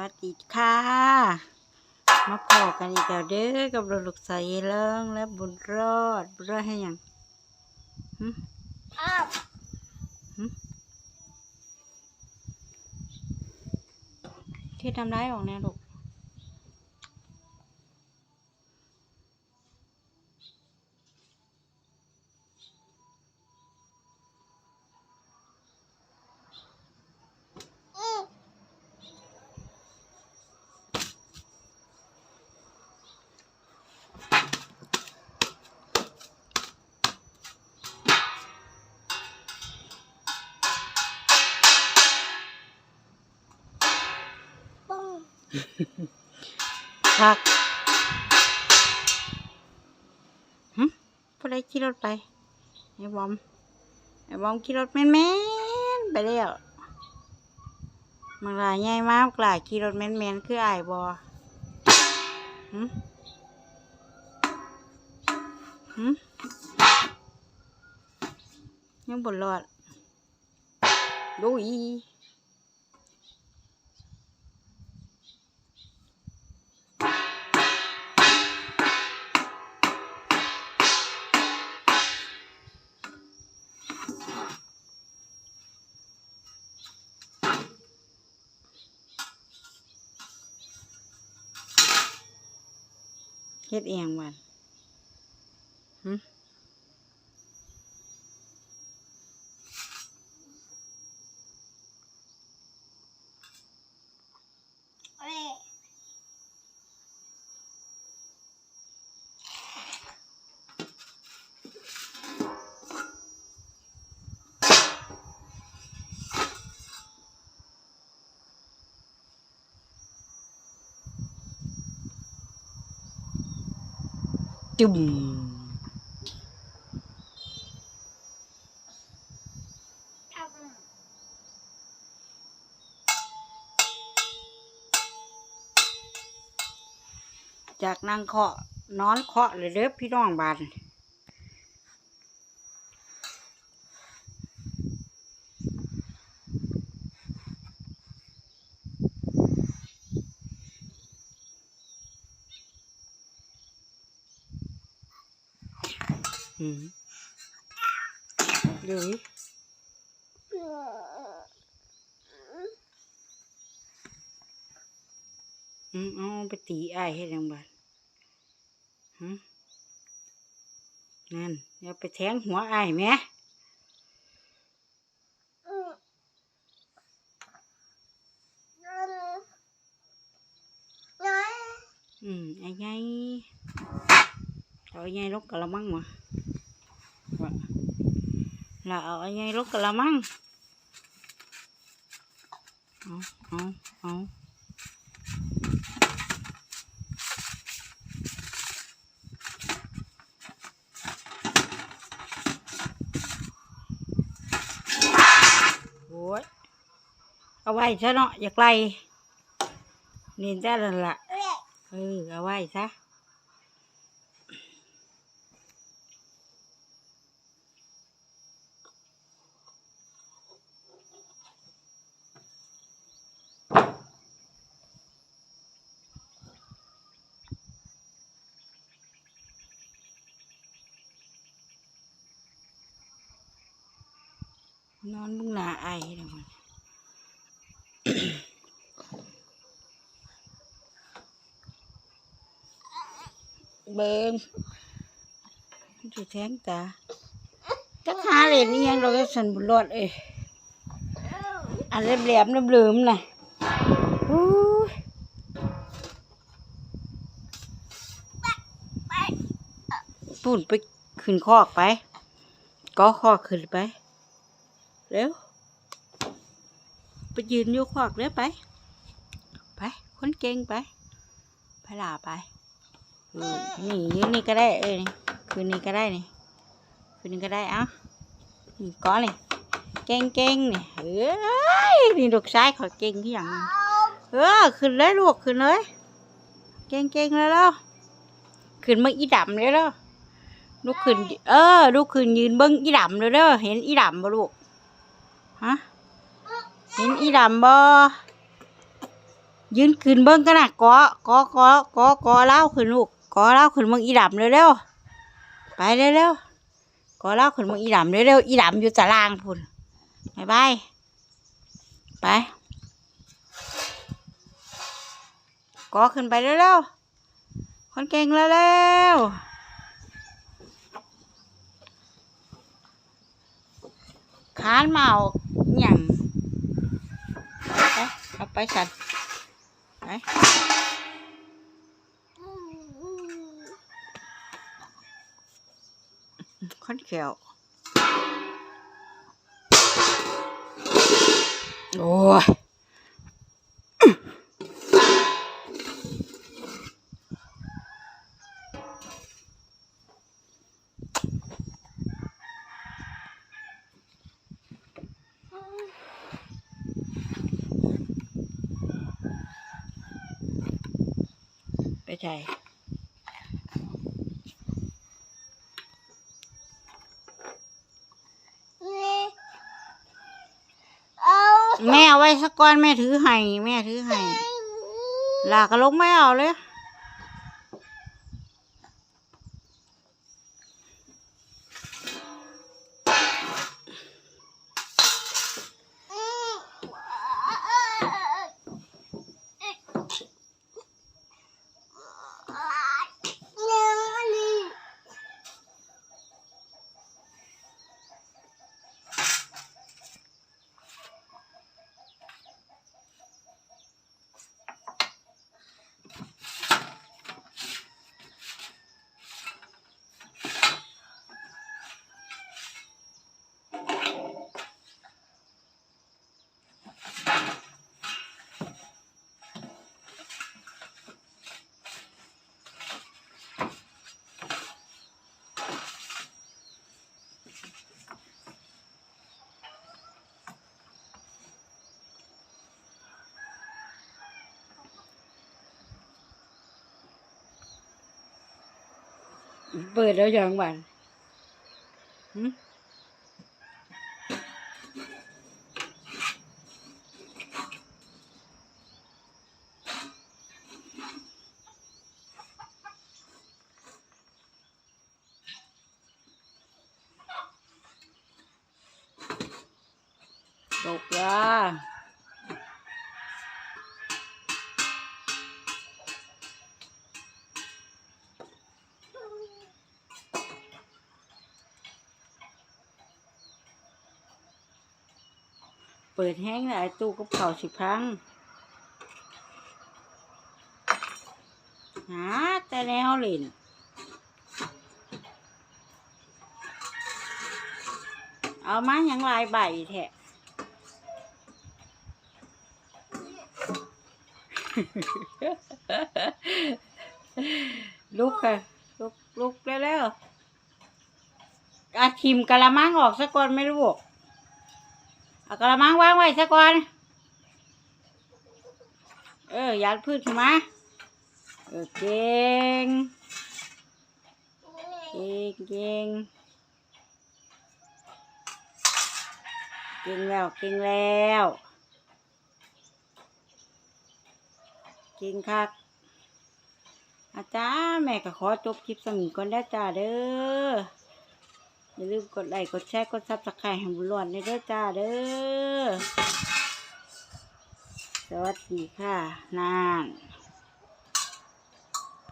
วัสดีค่ะมาพอกันอีกแล้วเด้อกับเราลูกสาวเยเลิงและบุญรอดบุญรอดให้หยังหึอ้าวที่ทำร้ายออกแน่ลูก งพักหึผู้ใดขี่รถไป ไอ้บอม ไอ้บอมขี่รถแม่นแมนๆไปแล้วมันลายใหญ่มากกลายขี่รถแม่นแมนๆคือไอ้บอหึหึยังบนรอดดูอี เฮ็ดเองวันหึ เอ้ย จุ่มจากนางเคาะนอนเคาะเลยเด้อพี่น้องบาน อืมดูดิอืมเอาไปตีไอ้ให้ยังบานฮะนั่นอย่าไปแทงหัวไอ้แหม่ อืมนั่นนั่น อืมไอ้ไง เอาไอ้ไงลกกะละมังมาว่าเราเอาไอ้ไงลกกะละมังเอาเอาเอาโอ้ยเอาไว้ซะเนาะอย่าไกลนี่ได้แล้วล่ะเอ้ยเออเอาไว้ซะ นอนมึงหนาไอเลยมันเบิงจะแทงตาจักหาเหรียญนี่ยังเราก็สันบุญรอดเอ้ยอันเรียบแหลมๆเหลืมๆน่ะอู้ยปปุ่นไปขึ้นคอกไป ก็คอกขึ้นไป เร็ว ไปยืนอยู่คอกเร็วไป ไป คนเก่งไป ไปลาไปนี่ยืนนี่ก็ได้เอ้ยคืนนี้ก็ได้นี่คืนนี้ก็ได้เอ้านี่ก้อนนี่เก่งเก่งนี่เอ้ยนี่ลูกชายขาเก่งที่อย่างเออขึ้นเลยลูกขึ้นเลยเก่งเก่งๆเลยแล้วขึ้นมาอีดำเลยแล้วลูกขึ้น เออ ลูกขึ้นยืนเบิ้งอีดำเลยเด้อเห็นอีดำบ่ลูก ฮะเห็นอีดำบ่ยืนขึ้นเบิ้งกันนะกอกอกอกอกอเล่าขึ้นลูกกอเล่าขึ้นเบิ้งอีดำเร็วๆไปเร็วๆกอเล่าขึ้นเบิ้งอีดำเร็วๆอีดำอยู่ตารางพุ่นบายบายไปกอขึ้นไปเร็วๆคนเก่งเร็วๆขานมาเอา อหย่างไปเอาไปสันไปค้อนเขียวโอ้ย ไป ใช่เอาแม่เอาไว้สักก้อนแม่ถือให้แม่ถือให้ลากระลงไม่เอาเลย เปิดแล้วยังบันหึตกยา เปิดแห้งเลยไอตู้กับเขาสิพังหาแต่แนวเล่นเอามาอย่างลายใบแทะลุกค่ะลุกลุกแล้วแล้วๆอาทิมกะละมังออกซะก่อนไม่รู้ เอากะละมังวางไว้ซะก่อน เออยัดพืชขึ้นมาเออเก่งเก่งเก่งเก่งแล้วเก่งแล้วเก่งคักอาจารย์แม่ก็ขอจบคลิปสมีก่อนแล้จ้าเด้อ อย่าลืมกดไลค์กดแชร์กดซับสไครต์ให้บุญหลวนได้เด้อจ้าเด้อ สวัสดีค่ะนาน